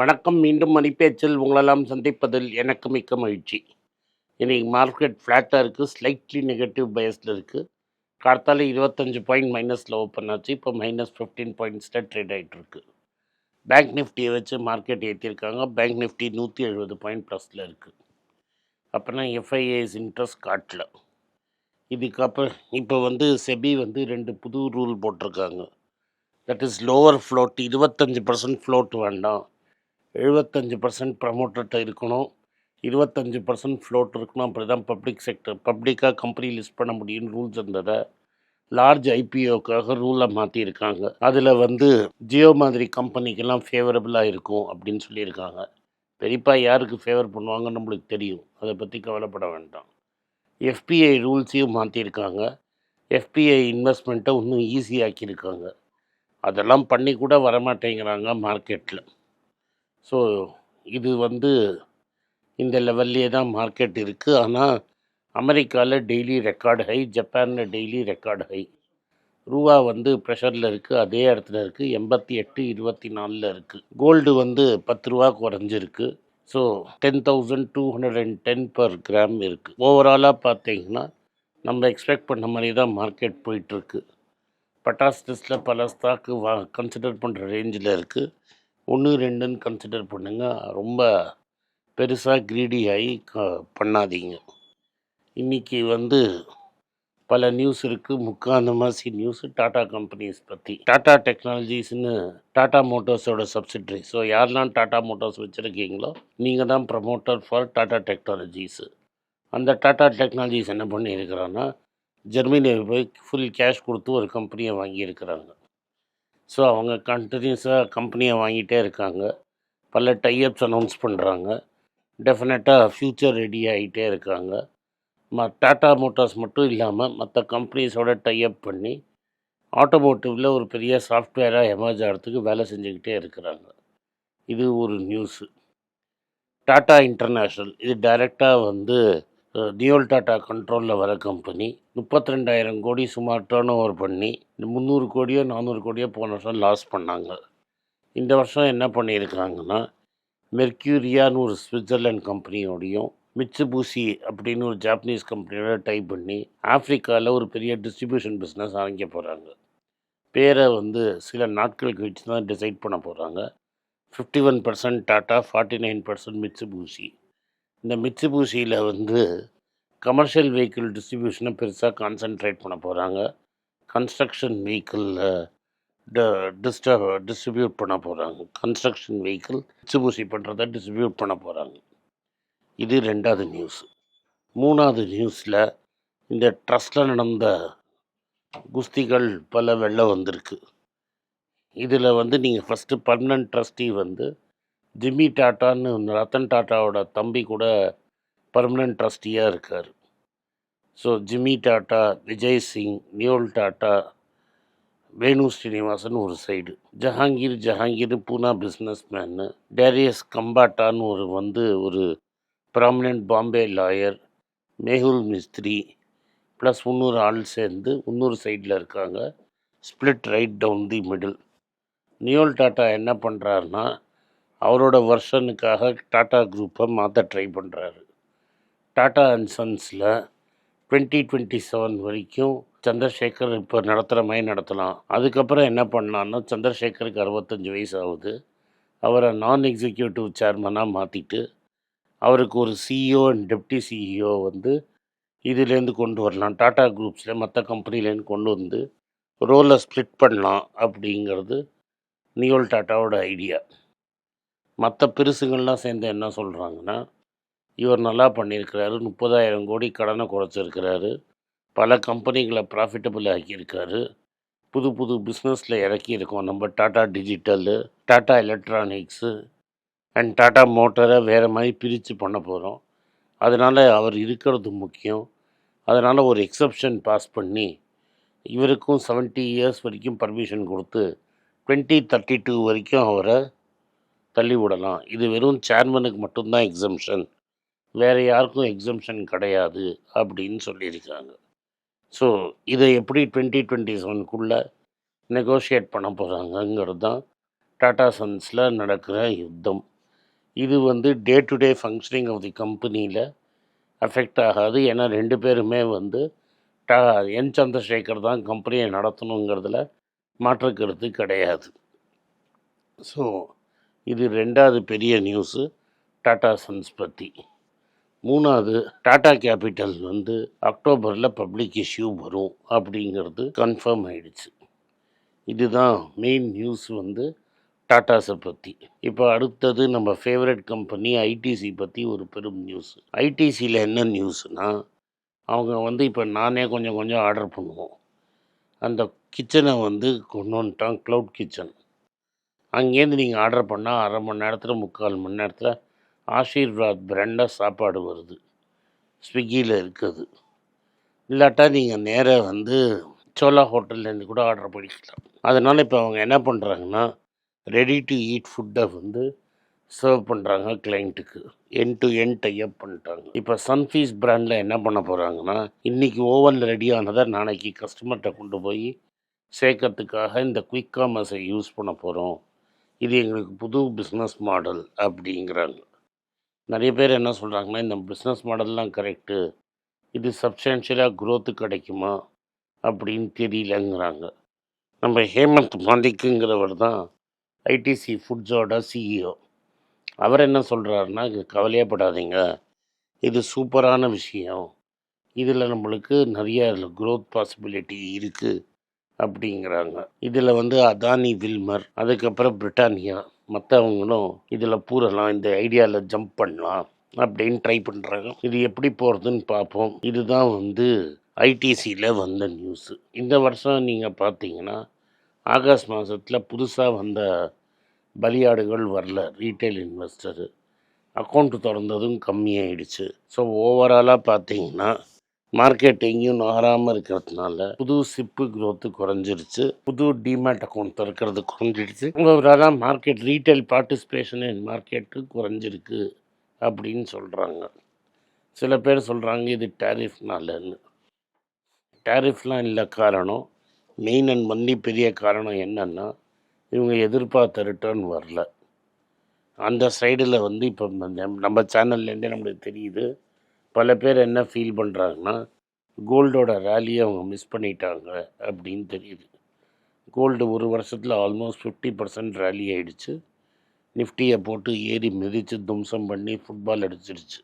வணக்கம் மீண்டும் மணிப்பேச்சில் உங்களெல்லாம் சந்திப்பதில் எனக்கு மிக்க மகிழ்ச்சி. இன்றைக்கி மார்க்கெட் ஃப்ளாட்டாக இருக்குது ஸ்லைட்லி நெகட்டிவ் பயஸில் இருக்குது கார்த்தால இருபத்தஞ்சு பாயிண்ட் மைனஸில் ஓப்பன் ஆச்சு இப்போ மைனஸ் ஃபிஃப்டீன் பாயிண்ட்ஸில் ட்ரேட் ஆகிட்டுருக்கு பேங்க் நிஃப்டியை வச்சு மார்க்கெட் ஏற்றிருக்காங்க பேங்க் நிஃப்டி நூற்றி எழுபது பாயிண்ட் ப்ளஸில் இருக்குது அப்போனா எஃப்ஐஏஸ் இன்ட்ரெஸ்ட் காட்டல. இதுக்கப்புறம் இப்போ வந்து செபி வந்து ரெண்டு புது ரூல் போட்டிருக்காங்க. தட் இஸ் லோவர் ஃப்ளோட் இருபத்தஞ்சி பர்சன்ட் ஃப்ளோட் வேண்டாம். எழுபத்தஞ்சு பர்சன்ட் ப்ரமோட்டர்கிட்ட இருக்கணும். இருபத்தஞ்சி பர்சன்ட் ஃப்ளோட் இருக்கணும். அப்படி தான் பப்ளிக் செக்டர் பப்ளிக்காக கம்பெனி லிஸ்ட் பண்ண முடியும்னு ரூல்ஸ் இருந்ததை லார்ஜ் ஐபிஓக்காக ரூலை மாற்றியிருக்காங்க அதில் வந்து ஜியோ மாதிரி கம்பெனிக்கெல்லாம் ஃபேவரபுளாக இருக்கும் அப்படின்னு சொல்லியிருக்காங்க. பெரியப்பா யாருக்கு ஃபேவர் பண்ணுவாங்கன்னு நம்மளுக்கு தெரியும். அதை பற்றி கவலைப்பட வேண்டாம். எஃபிஐ ரூல்ஸையும் மாற்றியிருக்காங்க எஃபிஐ இன்வெஸ்ட்மெண்ட்டை இன்னும் ஈஸியாக்கியிருக்காங்க அதெல்லாம் பண்ணி கூட வரமாட்டேங்கிறாங்க மார்க்கெட்டில் ஸோ இது வந்து இந்த லெவல்லே தான் மார்க்கெட் இருக்குது ஆனால் அமெரிக்காவில் டெய்லி ரெக்கார்டு ஹை ஜப்பானில் டெய்லி ரெக்கார்டு ஹை ரூபா வந்து ப்ரெஷரில் இருக்குது அதே இடத்துல இருக்குது எண்பத்தி எட்டு இருபத்தி நாலில் இருக்குது கோல்டு வந்து பத்து ரூபா குறைஞ்சிருக்கு. So ten thousand two hundred and ten per gram இருக்குது ஓவராலாக பார்த்தீங்கன்னா நம்ம எக்ஸ்பெக்ட் பண்ண மாதிரி தான் மார்க்கெட் போயிட்டுருக்கு பட்டாஸ் டெஸ்ட்டில் பல ஸ்டாக்கு வா கன்சிடர் பண்ணுற ரேஞ்சில் இருக்குது ஒன்று ரெண்டுன்னு கன்சிடர் பண்ணுங்கள் ரொம்ப பெருசாக க்ரீடி ஆகி க பண்ணாதீங்க. இன்றைக்கி வந்து பல நியூஸ் இருக்குது முக்காந்தமாசி நியூஸ் டாடா கம்பெனிஸ் பற்றி டாடா டெக்னாலஜிஸ்னு டாடா மோட்டார்ஸோட சப்சிட்ரி ஸோ யாரெல்லாம் டாடா மோட்டார்ஸ் வச்சுருக்கீங்களோ நீங்கள் தான் ப்ரமோட்டர் ஃபார் டாடா டெக்னாலஜிஸு அந்த டாடா டெக்னாலஜிஸ் என்ன பண்ணியிருக்கிறான்னா ஜெர்மனியில் போய் ஃபுல் கேஷ் கொடுத்து ஒரு கம்பெனியை வாங்கியிருக்கிறாங்க. ஸோ அவங்க கண்டினியூஸாக கம்பெனியை வாங்கிட்டே இருக்காங்க. பல டைஅப்ஸ் அனௌன்ஸ் பண்ணுறாங்க டெஃபினட்டாக ஃப்யூச்சர் ரெடி ஆகிட்டே இருக்காங்க. ம டாட்டா மோட்டார்ஸ் மட்டும் இல்லாமல் மற்ற கம்பெனிஸோட டைஅப் பண்ணி ஆட்டோமோட்டிவில் ஒரு பெரிய சாஃப்ட்வேராக எமர்ஜ் ஆகிறதுக்கு வேலை செஞ்சுக்கிட்டே இருக்கிறாங்க. இது ஒரு நியூஸு டாட்டா இன்டர்நேஷ்னல் இது டைரெக்டாக வந்து நியோல் டாட்டா கண்ட்ரோலில் வர கம்பெனி. முப்பத்தி ரெண்டாயிரம் கோடி சுமார் டேர்ன் ஓவர் பண்ணி முந்நூறு கோடியோ நானூறு கோடியோ போன வருஷம் லாஸ் பண்ணாங்க. இந்த வருஷம் என்ன பண்ணியிருக்காங்கன்னா மெர்க்யூரியான்னு ஒரு சுவிட்சர்லாண்ட் கம்பெனியோடையும் மிட்சுபூசி அப்படின்னு ஒரு ஜாப்பனீஸ் கம்பெனியோட டைப் பண்ணி ஆஃப்ரிக்காவில் ஒரு பெரிய டிஸ்ட்ரிபியூஷன் பிஸ்னஸ் ஆரம்பிக்க போகிறாங்க பேரை வந்து சில நாட்கள் கழிச்சு தான் டிசைட் பண்ண போகிறாங்க fifty one percent Tata forty nine percent Mitsubishi இந்த மிட்சுபூசியில் வந்து கமர்ஷியல் வெஹிக்கிள் டிஸ்ட்ரிபியூஷனை பெருசாக கான்சென்ட்ரேட் பண்ண போகிறாங்க கன்ஸ்ட்ரக்ஷன் வெஹிக்கிளில் டிஸ்டர்ப் டிஸ்ட்ரிபியூட் பண்ண போகிறாங்க கன்ஸ்ட்ரக்ஷன் வெஹிக்கிள் மிச்சபூசி பண்ணுறத டிஸ்ட்ரிபியூட் பண்ண போகிறாங்க இது ரெண்டாவது நியூஸ் மூணாவது நியூஸில் இந்த ட்ரஸ்ட்டில் நடந்த குஸ்திகள் பல வெள்ளம் வந்திருக்கு. இதில் வந்து நீங்கள் ஃபஸ்ட்டு பர்மனன்ட் ட்ரஸ்டி வந்து ஜிம்மி டாட்டான்னு ரத்தன் டாட்டாவோட தம்பி கூட பர்மனன்ட் ட்ரஸ்டியாக இருக்கார். ஸோ ஜிம்மி டாட்டா விஜய் சிங் நியோல் டாட்டா வேணு ஸ்ரீனிவாசன் ஒரு side Jehangir Jehangir Poona businessman Darius கம்பாட்டான்னு ஒரு வந்து ஒரு prominent Bombay lawyer Mehli Mistry plus இன்னொரு ஆள் சேர்ந்து இன்னொரு சைடில் இருக்காங்க. Split right down the middle Noel Tata என்ன பண்ணுறாருன்னா அவரோட வருஷனுக்காக டாட்டா குரூப்பை மாற்ற ட்ரை பண்ணுறாரு டாட்டா அண்ட் சன்ஸில் டுவெண்ட்டி டுவெண்ட்டி செவன் வரைக்கும் சந்திரசேகர் இப்போ நடத்துகிற மாதிரி நடத்தலாம். அதுக்கப்புறம் என்ன பண்ணலான்னா சந்திரசேகருக்கு அறுபத்தஞ்சி வயசு ஆகுது. அவரை நான் எக்ஸிக்யூட்டிவ் சேர்மனாக மாற்றிட்டு அவருக்கு ஒரு சிஇஓ அண்ட் டெப்டி சிஇஓ வந்து இதுலேருந்து கொண்டு வரலாம். டாடா குரூப்ஸில் மற்ற கம்பெனிலேருந்து கொண்டு வந்து ரோலை ஸ்ப்ளிட் பண்ணலாம் அப்படிங்கிறது நியோல் டாட்டாவோட ஐடியா மற்ற பெருசுகள்லாம் சேர்ந்து என்ன சொல்கிறாங்கன்னா இவர் நல்லா பண்ணியிருக்கிறாரு முப்பதாயிரம் கோடி கடனை குறைச்சிருக்கிறாரு பல கம்பெனிகளை ப்ராஃபிட்டபிள் ஆக்கியிருக்காரு புது புது பிஸ்னஸில் இறக்கியிருக்கோம் நம்ம Tata digital Tata electronics and Tata மோட்டரை வேறு மாதிரி பிரித்து பண்ண போகிறோம் அதனால் அவர் இருக்கிறது முக்கியம். அதனால் ஒரு எக்ஸப்ஷன் பாஸ் பண்ணி இவருக்கும் செவன்ட்டி இயர்ஸ் வரைக்கும் பர்மிஷன் கொடுத்து டுவெண்ட்டி தேர்ட்டி டூ வரைக்கும் அவரை தள்ளி விடலாம். இது வெறும் சேர்மனுக்கு மட்டும்தான் எக்ஸம்ஷன் வேறு யாருக்கும் எக்ஸம்ஷன் கிடையாது அப்படின்னு சொல்லியிருக்காங்க. ஸோ இதை எப்படி டுவெண்ட்டி டுவெண்ட்டி செவனுக்குள்ளே நெகோஷியேட் பண்ண போகிறாங்கங்கிறது தான் டாடா சன்ஸில் நடக்கிற யுத்தம். இது வந்து day to day functioning of the கம்பெனியில் அஃபெக்ட் ஆகாது. ஏன்னா ரெண்டு பேருமே வந்து டா என் சந்திரசேகர் தான் கம்பெனியை நடத்தணுங்கிறதுல மாற்று கருத்து கிடையாது. ஸோ இது ரெண்டாவது பெரிய நியூஸு டாடா சன்ஸ் பற்றி மூணாவது டாடா கேபிட்டல் வந்து அக்டோபரில் பப்ளிக் இஷ்யூ வரும் அப்படிங்கிறது கன்ஃபார்ம் ஆயிடுச்சு. இதுதான் மெயின் நியூஸ் வந்து டாட்டாஸை பற்றி இப்போ அடுத்தது நம்ம ஃபேவரட் கம்பெனி ஐடிசி பற்றி ஒரு பெரும் நியூஸ் ஐடிசியில் என்ன நியூஸ்னால் அவங்க வந்து இப்போ நானே கொஞ்சம் கொஞ்சம் ஆர்டர் பண்ணுவோம். அந்த கிச்சனை வந்து கொண்டு வந்துட்டான் க்ளவுட் கிச்சன் அங்கேருந்து நீங்கள் ஆர்டர் பண்ணால் அரை மணி நேரத்தில் முக்கால் மணி நேரத்தில் ஆஷீர்வாத் பிராண்டாக சாப்பாடு வருது. ஸ்விக்கியில் இருக்குது. இல்லாட்டா நீங்கள் நேராக வந்து சோலா ஹோட்டல்லேருந்து கூட ஆர்டர் பண்ணிக்கலாம். அதனால் இப்போ அவங்க என்ன பண்ணுறாங்கன்னா ரெடி டு ஈட் ஃபுட்டை வந்து சர்வ் பண்ணுறாங்க கிளைண்ட்டுக்கு என் டு என் டைப் பண்ணிட்டாங்க இப்போ சன்ஃபீஸ் பிராண்டில் என்ன பண்ண போகிறாங்கன்னா இன்றைக்கி ஓவனில் ரெடி ஆனதை நாளைக்கு கஸ்டமர்கிட்ட கொண்டு போய் சேர்க்கறதுக்காக இந்த குயிக் காமர்ஸை யூஸ் பண்ண போகிறோம் இது எங்களுக்கு புது பிஸ்னஸ் மாடல் அப்படிங்கிறாங்க. நிறைய பேர் என்ன சொல்கிறாங்கன்னா இந்த பிஸ்னஸ் மாடல்லாம் கரெக்டு இது சப்ஸ்டான்ஷியலாக க்ரோத்து கிடைக்குமா அப்படின்னு தெரியலங்கிறாங்க. நம்ம ஹேமந்த் மாலிக்குங்கிறவர் தான் ஐடிசி ஃபுட்ஸோட சிஇஓ அவர் என்ன சொல்கிறாருன்னா இது கவலையப்படாதீங்க. இது சூப்பரான விஷயம். இதில் நம்மளுக்கு நிறைய க்ரோத் பாசிபிலிட்டி இருக்குது அப்படிங்கிறாங்க. இதில் வந்து அதானி வில்மர் அதுக்கப்புறம் பிரிட்டானியா மற்றவங்களும் இதில் பூரலாம் இந்த ஐடியாவில் ஜம்ப் பண்ணலாம் அப்படின்னு ட்ரை பண்ணுறாங்க இது எப்படி போகிறதுன்னு பார்ப்போம். இதுதான் வந்து ஐடிசியில் வந்த நியூஸு இந்த வருஷம் நீங்கள் பார்த்தீங்கன்னா ஆகஸ்ட் மாதத்தில் புதுசாக வந்த பலியாடுகள் வரல ரீட்டைல் இன்வெஸ்டரு அக்கௌண்ட் திறந்ததும் கம்மியாயிடுச்சு. ஸோ ஓவராலாக பார்த்தீங்கன்னா மார்க்கெட் எங்கேயும் நகராமல் இருக்கிறதுனால புது சிப்பு க்ரோத்து குறைஞ்சிருச்சு. புது டிமேட் அக்கௌண்ட் திறக்கிறது குறைஞ்சிடுச்சு உங்களால் market retail participation in market குறைஞ்சிருக்கு அப்படின்னு சொல்கிறாங்க சில பேர் சொல்கிறாங்க இது டேரிஃப்னாலன்னு டேரிஃப்லாம் இல்லை காரணம். மெயின் அண்ட் ஒன்லி பெரிய காரணம் என்னென்னா இவங்க எதிர்பார்த்த ரிட்டர்ன் வரல. அந்த சைடில் வந்து இப்போ நம்ம சேனல்லேருந்தே நம்மளுக்கு தெரியுது. பல பேர் என்ன ஃபீல் பண்ணுறாங்கன்னா கோல்டோட ரேலியை அவங்க மிஸ் பண்ணிட்டாங்க அப்படின்னு தெரியுது. கோல்டு ஒரு வருஷத்தில் ஆல்மோஸ்ட் ஃபிஃப்டி பர்சன்ட் ரேலி ஆகிடுச்சு நிஃப்டியை போட்டு ஏறி மிதித்து தும்சம் பண்ணி ஃபுட்பால் அடிச்சிடுச்சு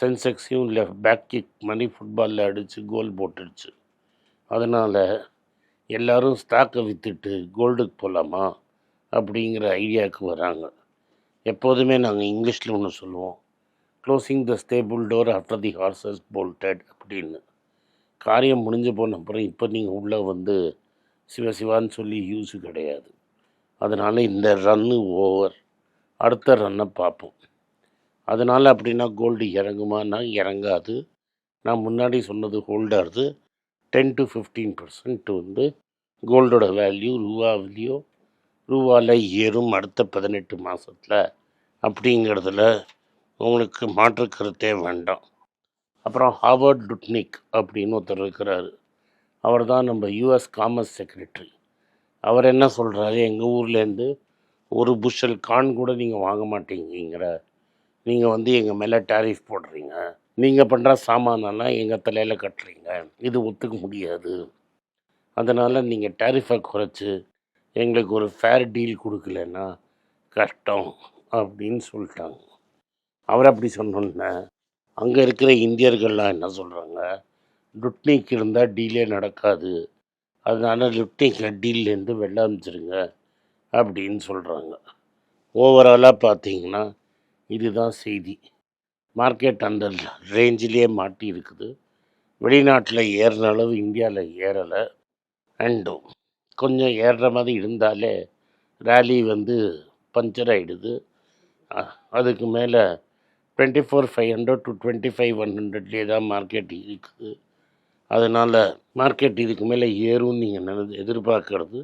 சென்செக்ஸையும் இல்லை பேக் கிக் மாதிரி ஃபுட்பாலில் அடித்து கோல் போட்டுடுச்சு அதனால் எல்லாரும் ஸ்டாக்கை விற்றுட்டு கோல்டுக்கு போகலாமா அப்படிங்கிற ஐடியாவுக்கு வராங்க. எப்போதுமே நாங்கள் இங்கிலீஷில் ஒன்று சொல்லுவோம். Closing the stable door after the horses bolted அப்படின்னு. காரியம் முடிஞ்சு போன அப்புறம் இப்போ நீங்கள் உள்ளே வந்து சிவ சிவான்னு சொல்லி யூஸு கிடையாது. அதனால் இந்த ரன்னு ஓவர் அடுத்த ரன்னை பார்ப்போம். அதனால் அப்படின்னா கோல்டு இறங்குமானா இறங்காது. நான் முன்னாடி சொன்னது ஹோல்டர்து டென் டு ஃபிஃப்டீன் பர்சன்ட் வந்து கோல்டோட வேல்யூ ரூபாவிலையோ ரூபாவில் ஏறும் அடுத்த பதினெட்டு மாதத்தில் அப்படிங்கிறதுல உங்களுக்கு மாற்று கருத்தே வேண்டாம். அப்புறம் ஹாவர்ட் லுட்னிக் அப்படின்னு ஒருத்தர் இருக்கிறாரு. அவர் தான் நம்ம யூஎஸ் காமர்ஸ் செக்ரட்டரி அவர் என்ன சொல்கிறாரு எங்கள் ஊர்லேருந்து ஒரு புஷல் கான் கூட நீங்கள் வாங்க மாட்டேங்கிற நீங்கள் வந்து எங்கள் மேலே டேரிஃப் போடுறீங்க. நீங்கள் பண்ணுற சாமானெல்லாம் எங்கள் தலையில் கட்டுறீங்க. இது ஒத்துக்க முடியாது. அதனால் நீங்கள் டேரிஃபை குறைச்சி எங்களுக்கு ஒரு ஃபேர் டீல் கொடுக்கலன்னா கஷ்டம் அப்படின்னு சொல்லிட்டாங்க. அவர் அப்படி சொன்னோன்னே அங்கே இருக்கிற இந்தியர்கள்லாம் என்ன சொல்கிறாங்க லுட்னிக் இருந்தால் டீலே நடக்காது. அதனால லுட்னிக்கில் டீல்லேருந்து வெளில அமைச்சிருங்க அப்படின்னு சொல்கிறாங்க ஓவராலாக பார்த்தீங்கன்னா இதுதான் செய்தி. மார்க்கெட் அந்த ரேஞ்சிலே மாட்டி இருக்குது. வெளிநாட்டில் ஏறின அளவு இந்தியாவில் ஏறலை. அண்டும் கொஞ்சம் ஏறுற மாதிரி இருந்தாலே ரேலி வந்து பஞ்சர் ஆகிடுது அதுக்கு மேலே twenty four five hundred to twenty five one ஹண்ட்ரட்லேயே தான் மார்க்கெட் இருக்குது அதனால் மார்க்கெட் இதுக்கு மேலே ஏறும்னு நீங்கள் நினை எதிர்பார்க்கறது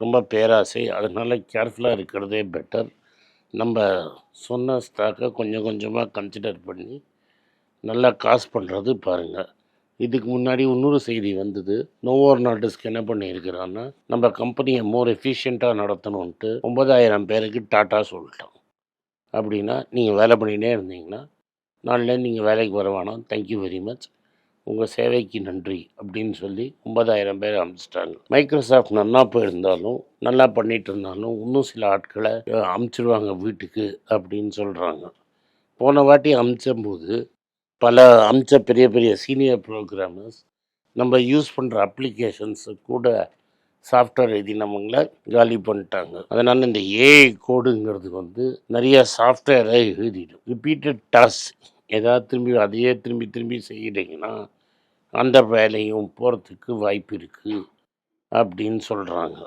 ரொம்ப பேராசை. அதனால் கேர்ஃபுல்லாக இருக்கிறதே பெட்டர் நம்ம சொன்ன ஸ்டாக்கை கொஞ்சம் கொஞ்சமாக கன்சிடர் பண்ணி நல்லா காசு பண்ணுறது பாருங்கள் இதுக்கு முன்னாடி இன்னொரு செய்தி வந்தது. நோவோர் நாட்டிஸ்க்கு என்ன பண்ணியிருக்கிறான்னா நம்ம கம்பெனியை மோர் எஃபிஷியண்ட்டாக நடத்தணுன்ட்டு ஒன்பதாயிரம் பேருக்கு டாட்டா சொல்லிட்டோம் அப்படின்னா நீங்கள் வேலை பண்ணிகிட்டே இருந்தீங்கன்னா நாளில் நீங்கள் வேலைக்கு வர வேணாம் தேங்க்யூ வெரி மச் உங்கள் சேவைக்கு நன்றி அப்படின்னு சொல்லி ஒன்பதாயிரம் பேர் அனுப்பிச்சிட்டாங்க. மைக்ரோசாஃப்ட் நல்லா போயிருந்தாலும் நல்லா பண்ணிகிட்டு இருந்தாலும் இன்னும் சில ஆட்களை அமுச்சிடுவாங்க வீட்டுக்கு அப்படின்னு சொல்கிறாங்க போன வாட்டி அமிச்சம்போது பல அமிச்ச பெரிய பெரிய சீனியர் ப்ரோக்ராமர்ஸ் நம்ம யூஸ் பண்ணுற அப்ளிகேஷன்ஸு கூட சாஃப்ட்வேர் எழுதினவங்கள காலி பண்ணிட்டாங்க. அதனால் இந்த ஏஐ கோடுங்கிறது வந்து நிறைய சாஃப்ட்வேரை எழுதிடும். ரிப்பீட்டட் டாஸ்க் ஏதாவது திரும்பி அதையே திரும்பி திரும்பி செய்கிறீங்கன்னா அந்த வேலையும் போகிறதுக்கு வாய்ப்பு இருக்குது அப்படின்னு சொல்கிறாங்க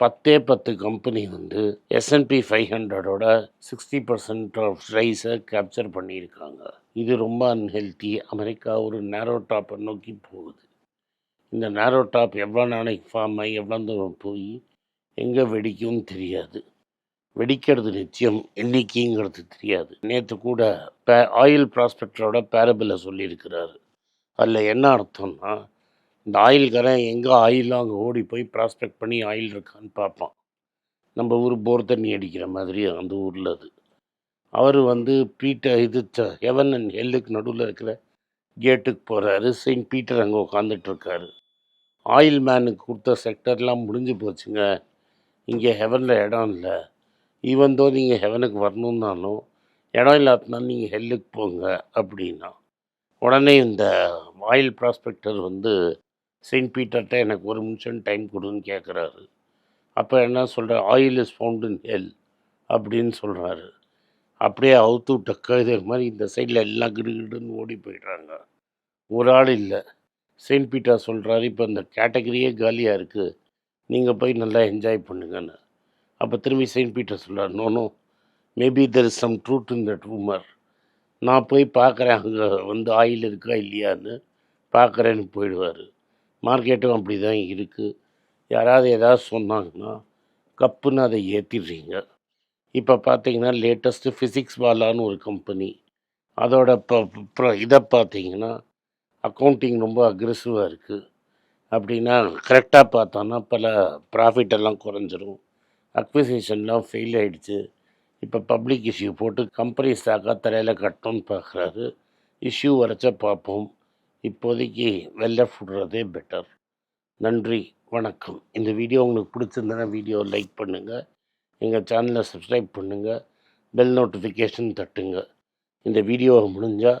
பத்தே பத்து கம்பெனி வந்து எஸ்என்பி ஃபைவ் ஹண்ட்ரடோட சிக்ஸ்டி பர்சன்ட் ஆஃப் ரைஸை கேப்சர் பண்ணியிருக்காங்க. இது ரொம்ப அன்ஹெல்த்தி அமெரிக்கா ஒரு நேரோ டாப்பை நோக்கி போகுது. இந்த நேரோ டாப் எவ்வளோ நாளைக்கு ஃபார்ம் ஆகி எவ்வளோ தூரம் போய் எங்கே வெடிக்கும்னு தெரியாது. வெடிக்கிறது நிச்சயம் எண்ணிக்கைங்கிறது தெரியாது. நேற்று கூட பே ஆயில் ப்ராஸ்பெக்டரோட பேரபிளை சொல்லியிருக்கிறாரு. அதில் என்ன அர்த்தம்னா இந்த ஆயில்காரன் எங்கே ஆயிலோ அங்கே ஓடி போய் ப்ராஸ்பெக்ட் பண்ணி ஆயில் இருக்கான்னு பார்ப்பான். நம்ம ஊர் போர் தண்ணி அடிக்கிற மாதிரி அந்த ஊரில் அது. அவர் வந்து பீட்டர் இது ஹெவன் அண்ட் ஹெல்லுக்கு நடுவில் இருக்கிற கேட்டுக்கு போகிறாரு செயின்ட் பீட்டர் அங்கே உட்காந்துட்டு இருக்காரு. ஆயில் மேனுக்கு கொடுத்த செக்டர்லாம் முடிஞ்சு போச்சுங்க. இங்கே ஹெவனில் இடம் இல்லை. ஈவன் தோ நீங்கள் ஹெவனுக்கு வரணுன்னாலும் இடம் இல்லாத்தினாலும் நீங்கள் ஹெல்லுக்கு போங்க அப்படின்னா உடனே இந்த ஆயில் ப்ராஸ்பெக்டர் வந்து செயின்ட் பீட்டர்கிட்ட எனக்கு ஒரு நிமிஷம் டைம் கொடுன்னு கேட்குறாரு. அப்போ என்ன சொல்கிற oil is found in hell அப்படின்னு சொல்கிறாரு அப்படியே அவுத்து விட்ட கழுதை மாதிரி இந்த சைடில் எல்லாம் கிடுகிடுன்னு ஓடி போயிடுறாங்க. ஒரு ஆள் இல்லை. செயின்ட் பீட்டர் சொல்கிறாரு இப்போ இந்த கேட்டகரியே காலியாக இருக்குது நீங்கள் போய் நல்லா என்ஜாய் பண்ணுங்கன்னு. அப்போ திரும்பி செயின்ட் பீட்டர் சொல்கிறார் no no maybe there is some truth in that rumour நான் போய் பார்க்குறேன் அங்கே வந்து ஆயில் இருக்கா இல்லையான்னு பார்க்குறேன்னு போயிடுவார். மார்க்கெட்டும் அப்படி தான் இருக்குது யாராவது ஏதாவது சொன்னாங்கன்னா கப்புன்னு அதை ஏற்றிடுறீங்க இப்போ பார்த்தீங்கன்னா லேட்டஸ்ட்டு ஃபிசிக்ஸ் வாலான்னு ஒரு கம்பெனி அதோட ப இதை பார்த்தீங்கன்னா அக்கௌண்டிங் ரொம்ப அக்ரெசிவாக இருக்குது அப்படின்னா கரெக்டாக பார்த்தோன்னா பல ப்ராஃபிட் எல்லாம் குறைஞ்சிரும். அக்விசேஷன்லாம் ஃபெயில் ஆகிடுச்சு இப்போ பப்ளிக் இஷ்யூ போட்டு கம்பெனி ஸ்டாக்காக தலையில் கட்டணும்னு பார்க்குறாரு. இஷ்யூ வரைச்ச பார்ப்போம். இப்போதைக்கு வெளில விடுறதே பெட்டர் நன்றி வணக்கம். இந்த வீடியோ உங்களுக்கு பிடிச்சிருந்தனா வீடியோ லைக் பண்ணுங்கள் எங்கள் சேனலை சப்ஸ்கிரைப் பண்ணுங்கள் பெல் நோட்டிஃபிகேஷன் தட்டுங்க. இந்த வீடியோவை முடிஞ்சால்